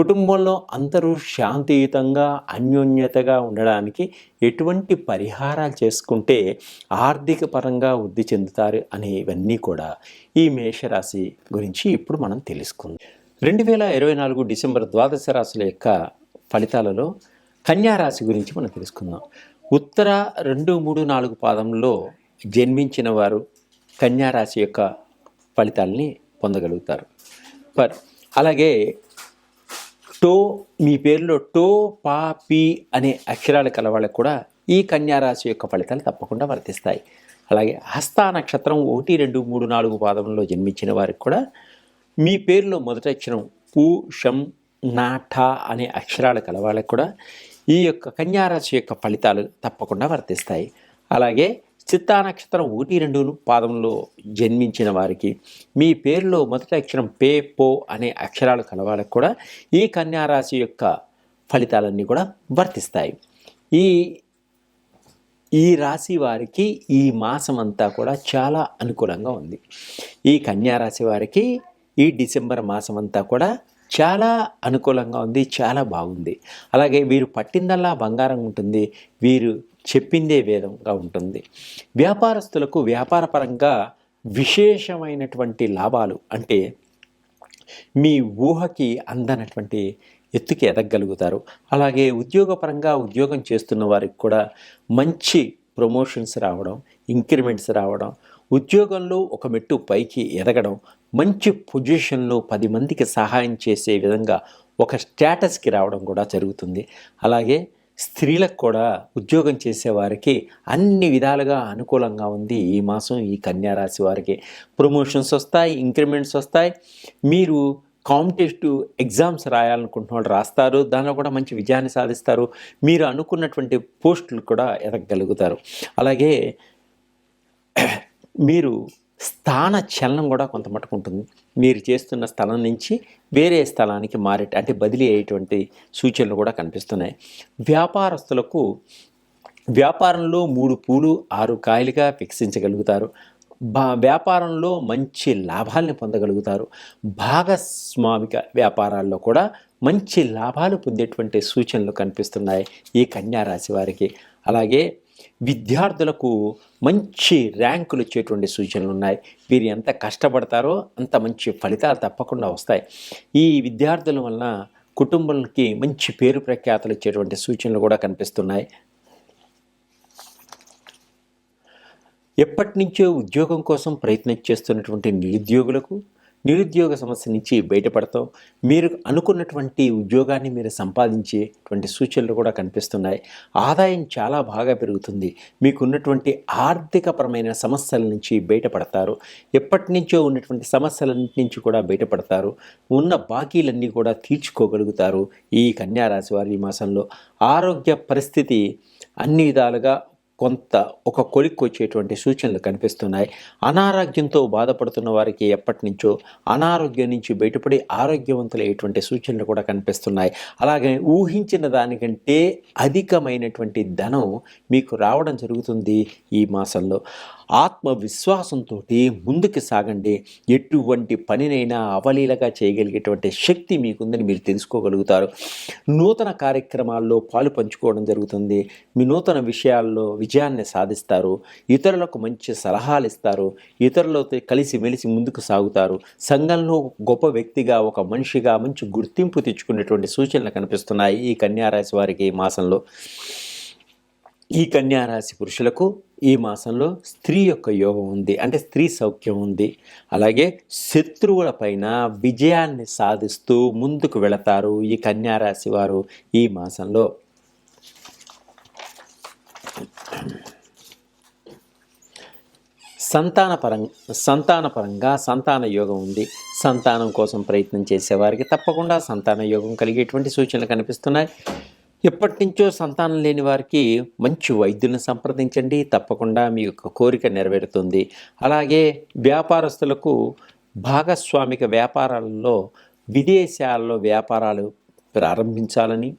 కుటుంబంలో అందరూ శాంతియుతంగా అన్యోన్యతగా ఉండడానికి ఎటువంటి పరిహారాలు చేసుకుంటే ఆర్థిక పరంగా వృద్ధి చెందుతారు అనేవన్నీ కూడా ఈ మేషరాశి గురించి ఇప్పుడు మనం తెలుసుకుందాం. రెండు వేల ఇరవై నాలుగు డిసెంబర్ ద్వాదశ రాశుల యొక్క ఫలితాలలో కన్యారాశి గురించి మనం తెలుసుకుందాం. ఉత్తర రెండు మూడు నాలుగు పాదంలో జన్మించిన వారు కన్యారాశి యొక్క ఫలితాలని పొందగలుగుతారు. పర్ అలాగే టో మీ పేరులో టో పా పి అనే అక్షరాలు కలవాళ్ళకు కూడా ఈ కన్యారాశి యొక్క ఫలితాలు తప్పకుండా వర్తిస్తాయి. అలాగే హస్త నక్షత్రం ఒకటి రెండు మూడు నాలుగు పాదంలో జన్మించిన వారికి కూడా మీ పేరులో మొదటి అక్షరం పు షం నాఠ అనే అక్షరాలు కలవాళ్ళకు కూడా ఈ యొక్క కన్యారాశి యొక్క ఫలితాలు తప్పకుండా వర్తిస్తాయి. అలాగే చిత్తా నక్షత్రం ఒకటి రెండు పాదంలో జన్మించిన వారికి మీ పేరులో మొదటి అక్షరం పే పో అనే అక్షరాలు కలవాలకు కూడా ఈ కన్యారాశి యొక్క ఫలితాలన్నీ కూడా వర్తిస్తాయి. ఈ ఈ రాశి వారికి ఈ మాసం అంతా కూడా చాలా అనుకూలంగా ఉంది. ఈ కన్యారాశి వారికి ఈ డిసెంబర్ మాసం అంతా కూడా చాలా అనుకూలంగా ఉంది చాలా బాగుంది. అలాగే వీరు పట్టిందల్లా బంగారం ఉంటుంది. వీరు చెప్పిందే వేదంగా ఉంటుంది. వ్యాపారస్తులకు వ్యాపారపరంగా విశేషమైనటువంటి లాభాలు అంటే మీ ఊహకి అందనటువంటి ఎత్తుకి ఎదగలుగుతారు అలాగే ఉద్యోగపరంగా ఉద్యోగం చేస్తున్న వారికి కూడా మంచి ప్రమోషన్స్ రావడం ఇంక్రిమెంట్స్ రావడం ఉద్యోగంలో ఒక మెట్టు పైకి ఎదగడం మంచి పొజిషన్లో పది మందికి సహాయం చేసే విధంగా ఒక స్టేటస్కి రావడం కూడా జరుగుతుంది. అలాగే స్త్రీలకు కూడా ఉద్యోగం చేసేవారికి అన్ని విధాలుగా అనుకూలంగా ఉంది ఈ మాసం ఈ కన్యా రాశి వారికి. ప్రమోషన్స్ వస్తాయి ఇంక్రిమెంట్స్ వస్తాయి. మీరు కాంపిటేటివ్ ఎగ్జామ్స్ రాయాలనుకుంటున్న వాళ్ళు రాస్తారు దానిలో కూడా మంచి విజయాన్ని సాధిస్తారు. మీరు అనుకున్నటువంటి పోస్టులు కూడా ఎదగలుగుతారు అలాగే మీరు స్థాన చలనం కూడా కొంత మటుకు ఉంటుంది. మీరు చేస్తున్న స్థలం నుంచి వేరే స్థలానికి మారేట అంటే బదిలీ అయ్యేటువంటి సూచనలు కూడా కనిపిస్తున్నాయి. వ్యాపారస్తులకు వ్యాపారంలో మూడు పూలు ఆరు కాయలుగా వికసించగలుగుతారు. బా వ్యాపారంలో మంచి లాభాల్ని పొందగలుగుతారు. భాగస్వామిక వ్యాపారాల్లో కూడా మంచి లాభాలు పొందేటువంటి సూచనలు కనిపిస్తున్నాయి ఈ కన్యా రాశి వారికి. అలాగే విద్యార్థులకు మంచి ర్యాంకులు వచ్చేటువంటి సూచనలు ఉన్నాయి. వీరు ఎంత కష్టపడతారో అంత మంచి ఫలితాలు తప్పకుండా వస్తాయి. ఈ విద్యార్థుల వలన కుటుంబాలకి మంచి పేరు ప్రఖ్యాతలు ఇచ్చేటువంటి సూచనలు కూడా కనిపిస్తున్నాయి. ఎప్పటి నుంచో ఉద్యోగం కోసం ప్రయత్నం చేస్తున్నటువంటి నిరుద్యోగులకు నిరుద్యోగ సమస్య నుంచి బయటపడతాం. మీరు అనుకున్నటువంటి ఉద్యోగాన్ని మీరు సంపాదించేటువంటి సూచనలు కూడా కనిపిస్తున్నాయి. ఆదాయం చాలా బాగా పెరుగుతుంది. మీకున్నటువంటి ఆర్థికపరమైన సమస్యల నుంచి బయటపడతారు. ఎప్పటి నుంచో ఉన్నటువంటి సమస్యల నుంచి కూడా బయటపడతారు. ఉన్న బాకీలన్నీ కూడా తీర్చుకోగలుగుతారు ఈ కన్యా రాశి వారి ఈ మాసంలో. ఆరోగ్య పరిస్థితి అన్ని విధాలుగా కొంత ఒక కొలిక్కి వచ్చేటువంటి సూచనలు కనిపిస్తున్నాయి. అనారోగ్యంతో బాధపడుతున్న వారికి ఎప్పటి నుంచో అనారోగ్యం నుంచి బయటపడి ఆరోగ్యవంతులయ్యేటువంటి సూచనలు కూడా కనిపిస్తున్నాయి. అలాగే ఊహించిన దానికంటే అధికమైనటువంటి ధనం మీకు రావడం జరుగుతుంది ఈ మాసంలో. ఆత్మవిశ్వాసంతో ముందుకు సాగండి. ఎటువంటి పనినైనా అవలీలగా చేయగలిగేటువంటి శక్తి మీకుందని మీరు తెలుసుకోగలుగుతారు. నూతన కార్యక్రమాల్లో పాలు పంచుకోవడం జరుగుతుంది. మీ నూతన విషయాల్లో విజయాన్ని సాధిస్తారు. ఇతరులకు మంచి సలహాలు ఇస్తారు. ఇతరులతో కలిసి మెలిసి ముందుకు సాగుతారు. సంఘంలో గొప్ప వ్యక్తిగా ఒక మనిషిగా మంచి గుర్తింపు తెచ్చుకునేటువంటి సూచనలు కనిపిస్తున్నాయి ఈ కన్యారాశి వారికి ఈ మాసంలో. ఈ కన్యారాశి పురుషులకు ఈ మాసంలో స్త్రీ యొక్క యోగం ఉంది. అంటే స్త్రీ సౌఖ్యం ఉంది. అలాగే శత్రువుల పైన విజయాన్ని సాధిస్తూ ముందుకు వెళతారు ఈ కన్యారాశి వారు ఈ మాసంలో. సంతానపరం సంతానపరంగా సంతాన యోగం ఉంది. సంతానం కోసం ప్రయత్నం చేసేవారికి తప్పకుండా సంతాన యోగం కలిగేటువంటి సూచనలు కనిపిస్తున్నాయి. ఎప్పటి నుంచో సంతానం లేని వారికి మంచి వైద్యులను సంప్రదించండి. తప్పకుండా మీ యొక్క కోరిక నెరవేరుతుంది. అలాగే వ్యాపారస్తులకు భాగస్వామిక వ్యాపారాలలో విదేశాల్లో వ్యాపారాలు ప్రారంభించాలని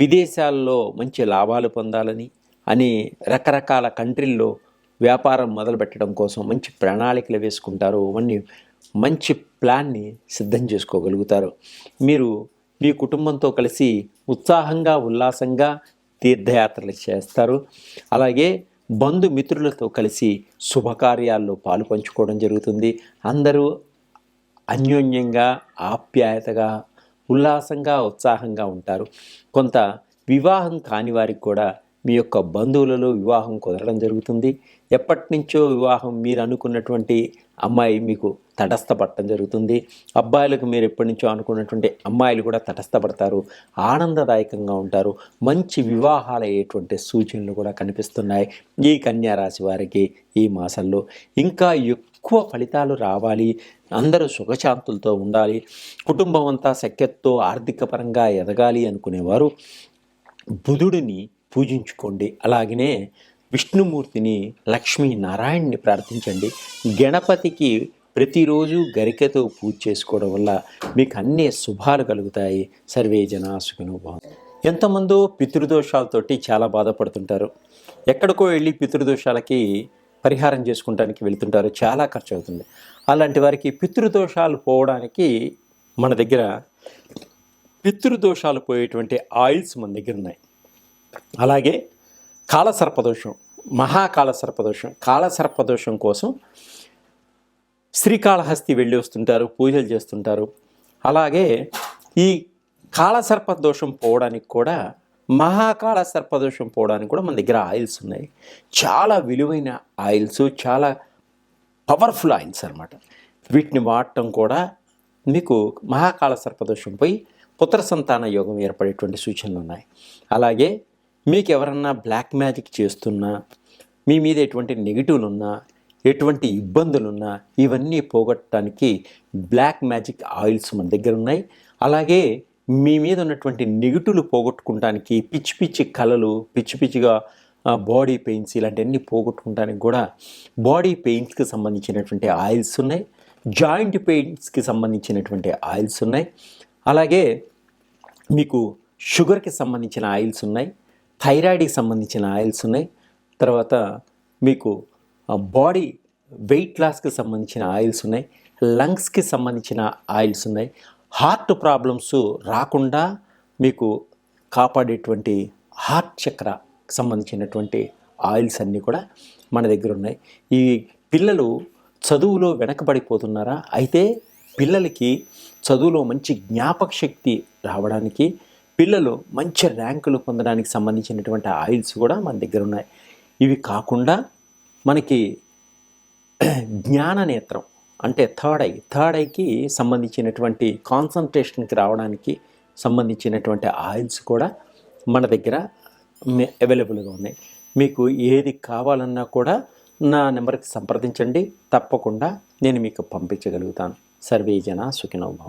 విదేశాల్లో మంచి లాభాలు పొందాలని అని రకరకాల కంట్రీల్లో వ్యాపారం మొదలుపెట్టడం కోసం మంచి ప్రణాళికలు వేసుకుంటారు. అవన్నీ మంచి ప్లాన్ని సిద్ధం చేసుకోగలుగుతారు. మీరు మీ కుటుంబంతో కలిసి ఉత్సాహంగా ఉల్లాసంగా తీర్థయాత్రలు చేస్తారు. అలాగే బంధుమిత్రులతో కలిసి శుభకార్యాల్లో పాలు పంచుకోవడం జరుగుతుంది. అందరూ అన్యోన్యంగా ఆప్యాయతగా ఉల్లాసంగా ఉత్సాహంగా ఉంటారు. కొంత వివాహం కాని వారికి కూడా మీ యొక్క బంధువులలో వివాహం కుదరడం జరుగుతుంది. ఎప్పటి నుంచో వివాహం మీరు అనుకున్నటువంటి అమ్మాయి మీకు తటస్థపడటం జరుగుతుంది. అబ్బాయిలకు మీరు ఎప్పటి నుంచో అనుకున్నటువంటి అమ్మాయిలు కూడా తటస్థపడతారు. ఆనందదాయకంగా ఉంటారు. మంచి వివాహాలు అయ్యేటువంటి సూచనలు కూడా కనిపిస్తున్నాయి ఈ కన్యారాశి వారికి ఈ మాసంలో. ఇంకా ఎక్కువ ఫలితాలు రావాలి. అందరూ సుఖశాంతులతో ఉండాలి. కుటుంబం అంతా సఖ్యతతో ఆర్థిక పరంగా ఎదగాలి అనుకునేవారు. బుధుడిని పూజించుకోండి. అలాగనే విష్ణుమూర్తిని లక్ష్మీ నారాయణ్ని ప్రార్థించండి. గణపతికి ప్రతిరోజు గరికతో పూజ చేసుకోవడం వల్ల మీకు అన్ని శుభాలు కలుగుతాయి. సర్వే జనా బాగుంది ఎంతమందో పితృదోషాలతోటి చాలా బాధపడుతుంటారు. ఎక్కడికో వెళ్ళి పితృదోషాలకి పరిహారం చేసుకుంటానికి వెళ్తుంటారు. చాలా ఖర్చు అవుతుంది అలాంటి వారికి పితృదోషాలు పోవడానికి మన దగ్గర పితృదోషాలు పోయేటువంటి ఆయిల్స్ మన దగ్గర ఉన్నాయి. అలాగే కాలసర్పదోషం మహాకాల సర్పదోషం కాలసర్పదోషం కోసం శ్రీకాళహస్తి వెళ్ళి వస్తుంటారు పూజలు చేస్తుంటారు. అలాగే ఈ కాలసర్ప సర్పదోషం పోవడానికి కూడా మహాకాల సర్పదోషం పోవడానికి కూడా మన దగ్గర ఆయిల్స్ ఉన్నాయి. చాలా విలువైన ఆయిల్స్ చాలా పవర్ఫుల్ ఆయిల్స్ అన్నమాట. వీటిని వాడటం కూడా మీకు మహాకాల సర్పదోషంపై పోయి పుత్ర సంతాన యోగం ఏర్పడేటువంటి సూచనలు ఉన్నాయి. అలాగే మీకు ఎవరన్నా బ్లాక్ మ్యాజిక్ చేస్తున్నా మీ మీద ఎటువంటి నెగిటివ్లు ఉన్నా ఎటువంటి ఇబ్బందులున్నా ఇవన్నీ పోగొట్టడానికి బ్లాక్ మ్యాజిక్ ఆయిల్స్ మన దగ్గర ఉన్నాయి. అలాగే మీ మీద ఉన్నటువంటి నెగిటివ్లు పోగొట్టుకుంటానికి పిచ్చి పిచ్చి కళలు పిచ్చి పిచ్చిగా బాడీ పెయిన్స్ ఇలాంటివన్నీ పోగొట్టుకుంటానికి కూడా బాడీ పెయిన్స్కి సంబంధించినటువంటి ఆయిల్స్ ఉన్నాయి. జాయింట్ పెయిన్స్కి సంబంధించినటువంటి ఆయిల్స్ ఉన్నాయి. అలాగే మీకు షుగర్కి సంబంధించిన ఆయిల్స్ ఉన్నాయి. థైరాయిడ్కి సంబంధించిన ఆయిల్స్ ఉన్నాయి. తర్వాత మీకు బాడీ వెయిట్ లాస్కి సంబంధించిన ఆయిల్స్ ఉన్నాయి. లంగ్స్కి సంబంధించిన ఆయిల్స్ ఉన్నాయి. హార్ట్ ప్రాబ్లమ్స్ రాకుండా మీకు కాపాడేటువంటి హార్ట్ చక్ర సంబంధించినటువంటి ఆయిల్స్ అన్నీ కూడా మన దగ్గర ఉన్నాయి. ఈ పిల్లలు చదువులో వెనకబడిపోతున్నారా? అయితే పిల్లలకి చదువులో మంచి జ్ఞాపక శక్తి రావడానికి పిల్లలు మంచి ర్యాంకులు పొందడానికి సంబంధించినటువంటి ఆయిల్స్ కూడా మన దగ్గర ఉన్నాయి. ఇవి కాకుండా మనకి జ్ఞాన నేత్రం అంటే థర్డ్ ఐ థర్డ్ ఐకి సంబంధించినటువంటి కాన్సన్ట్రేషన్కి రావడానికి సంబంధించినటువంటి ఆయిల్స్ కూడా మన దగ్గర అవైలబుల్గా ఉన్నాయి. మీకు ఏది కావాలన్నా కూడా నా నెంబర్కి సంప్రదించండి. తప్పకుండా నేను మీకు పంపించగలుగుతాను. సర్వే జన సుఖినోభవం